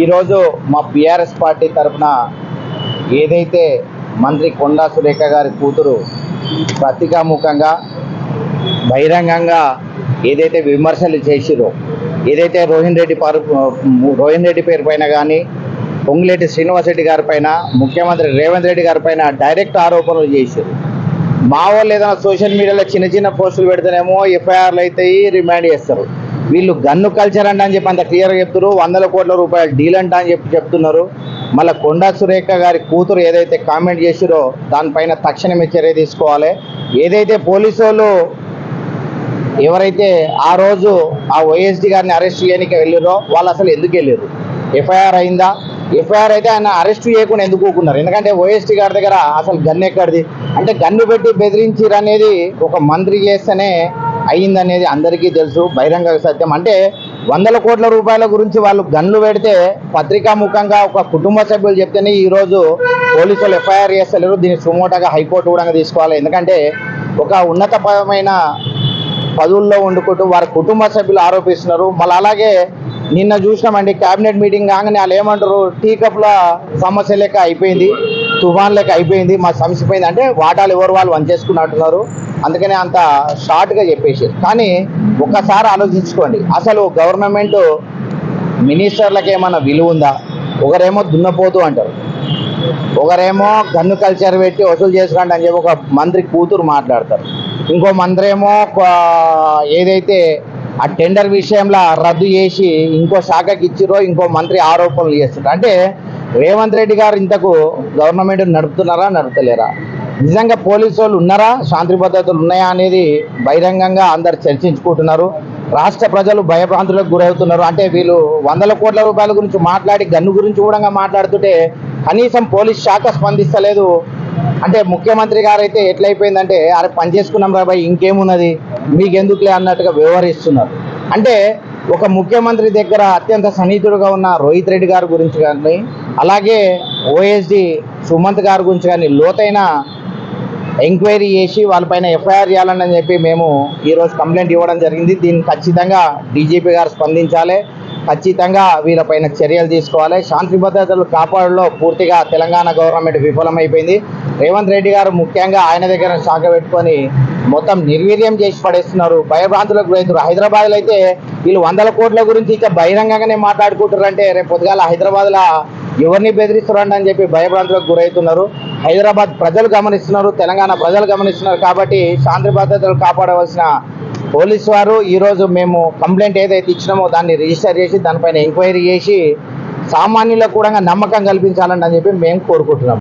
ఈరోజు మా PRS party తరఫున ఏదైతే మంత్రి కొండా సురేఖ గారి కూతురు ప్రతికాముఖంగా బహిరంగంగా ఏదైతే విమర్శలు చేసిరో ఏదైతే రోహిన్ రెడ్డి పారు రోహిన్ రెడ్డి పేరు పైన కానీ పొంగులేటి శ్రీనివాసరెడ్డి గారి పైన ముఖ్యమంత్రి రేవంత్ రెడ్డి గారి పైన డైరెక్ట్ ఆరోపణలు చేశారు మా వాళ్ళు ఏదైనా సోషల్ మీడియాలో చిన్న చిన్న పోస్టులు పెడితేనేమో ఎఫ్ఐఆర్లు అవుతాయి రిమాండ్ చేస్తారు. వీళ్ళు గన్ను కల్చర్ అంట అని చెప్పి అంత క్లియర్గా చెప్తున్నారు వందల కోట్ల రూపాయల డీల్ అంట అని చెప్పి చెప్తున్నారు. మళ్ళీ కొండా సురేఖ గారి కూతురు ఏదైతే కామెంట్ చేసిరో దానిపైన తక్షణమే చర్య తీసుకోవాలి. ఏదైతే పోలీసు వాళ్ళు ఎవరైతే ఆ రోజు ఆ వైఎస్డి గారిని అరెస్ట్ చేయడానికి వెళ్ళారో వాళ్ళు అసలు ఎందుకు వెళ్ళారు ఎఫ్ఐఆర్ అయిందా? ఎఫ్ఐఆర్ అయితే ఆయన అరెస్ట్ చేయకుండా ఎందుకు ఊకున్నారు ఎందుకంటే ఓఎస్టీ గారి దగ్గర అసలు గన్ను ఎక్కడిది? అంటే గన్ను పెట్టి బెదిరించారు అనేది ఒక మంత్రి చేస్తేనే అయిందనేది అందరికీ తెలుసు బహిరంగ సత్యం. అంటే వందల కోట్ల రూపాయల గురించి వాళ్ళు గన్లు పెడితే పత్రికా ముఖంగా ఒక కుటుంబ సభ్యులు చెప్తేనే ఈరోజు పోలీసులు ఎఫ్ఐఆర్ చేస్తలేరు దీన్ని సుమోటగా హైకోర్టు కూడా తీసుకోవాలి. ఎందుకంటే ఒక ఉన్నతపరమైన పదవుల్లో వండుకుంటూ వారి కుటుంబ సభ్యులు ఆరోపిస్తున్నారు. మళ్ళీ అలాగే నిన్న చూసినామండి కేబినెట్ మీటింగ్ కాగానే వాళ్ళు ఏమంటారు టీ కప్ల సమస్య లెక్క అయిపోయింది. తుఫాన్ లెక్క అయిపోయింది మా సమస్య పోయింది అంటే వాటాలు ఎవరు వాళ్ళు వంచేసుకున్నట్టున్నారు అందుకనే అంత షార్ట్గా చెప్పేసి. కానీ ఒక్కసారి ఆలోచించుకోండి. అసలు గవర్నమెంట్ మినిస్టర్లకు ఏమైనా విలువ ఉందా? ఒకరేమో దున్నపోతూ అంటారు. ఒకరేమో గన్ను కల్చర్ పెట్టి వసూలు చేసుకోండి అని చెప్పి ఒక మంత్రి కూతురు మాట్లాడతారు. ఇంకో మంత్రి ఏమో ఏదైతే ఆ టెండర్ విషయంలో రద్దు చేసి ఇంకో శాఖకి ఇచ్చిరో ఇంకో మంత్రి ఆరోపణలు చేస్తున్నారు అంటే రేవంత్ రెడ్డి గారు ఇంతకు గవర్నమెంట్ నడుపుతున్నారా నడుపుతలేరా? నిజంగా పోలీసు వాళ్ళు ఉన్నారా? శాంతి భద్రతలు ఉన్నాయా అనేది బహిరంగంగా అందరు చర్చించుకుంటున్నారు. రాష్ట్ర ప్రజలు భయభ్రాంతులకు గురవుతున్నారు. అంటే వీళ్ళు వందల కోట్ల రూపాయల గురించి మాట్లాడి గన్ను గురించి కూడా మాట్లాడుతుంటే కనీసం పోలీస్ శాఖ స్పందిస్తలేదు. అంటే ముఖ్యమంత్రి గారు అయితే ఎట్లయిపోయిందంటే అరే పని చేసుకున్నాం రాబాయ్ ఇంకేమున్నది? మీకెందుకులే అన్నట్టుగా వ్యవహరిస్తున్నారు. అంటే ఒక ముఖ్యమంత్రి దగ్గర అత్యంత సన్నిహితుడుగా ఉన్న రోహిత్ రెడ్డి గారి గురించి కానీ అలాగే ఓఎస్డి సుమంత్ గారి గురించి కానీ లోతైన ఎంక్వైరీ చేసి వాళ్ళపైన ఎఫ్ఐఆర్ చేయాలని చెప్పి మేము ఈరోజు కంప్లైంట్ ఇవ్వడం జరిగింది. దీన్ని ఖచ్చితంగా డీజీపీ గారు స్పందించాలి. ఖచ్చితంగా వీళ్ళపైన చర్యలు తీసుకోవాలి. శాంతి భద్రతలు కాపాడలో పూర్తిగా తెలంగాణ గవర్నమెంట్ విఫలమైపోయింది. రేవంత్ రెడ్డి గారు ముఖ్యంగా ఆయన దగ్గర శాఖ పెట్టుకొని మొత్తం నిర్వీర్యం చేసి పడేస్తున్నారు. భయభ్రాంతులకు గురవుతున్నారు హైదరాబాద్లో అయితే వీళ్ళు వందల కోట్ల గురించి ఇక బహిరంగంగానే మాట్లాడుకుంటారు అంటే రేపు పొద్దుగాల హైదరాబాద్లో ఎవరిని బెదిరిస్తున్నారండి అని చెప్పి భయభ్రాంతులకు గురవుతున్నారు హైదరాబాద్ ప్రజలు గమనిస్తున్నారు. తెలంగాణ ప్రజలు గమనిస్తున్నారు. కాబట్టి శాంతి భద్రతలు కాపాడవలసిన పోలీసు వారు ఈరోజు మేము కంప్లైంట్ ఏదైతే ఇచ్చినామో దాన్ని రిజిస్టర్ చేసి దానిపైన ఎంక్వైరీ చేసి సామాన్యులకు కూడా నమ్మకం కల్పించాలని అని చెప్పి మేము కోరుకుంటున్నాం.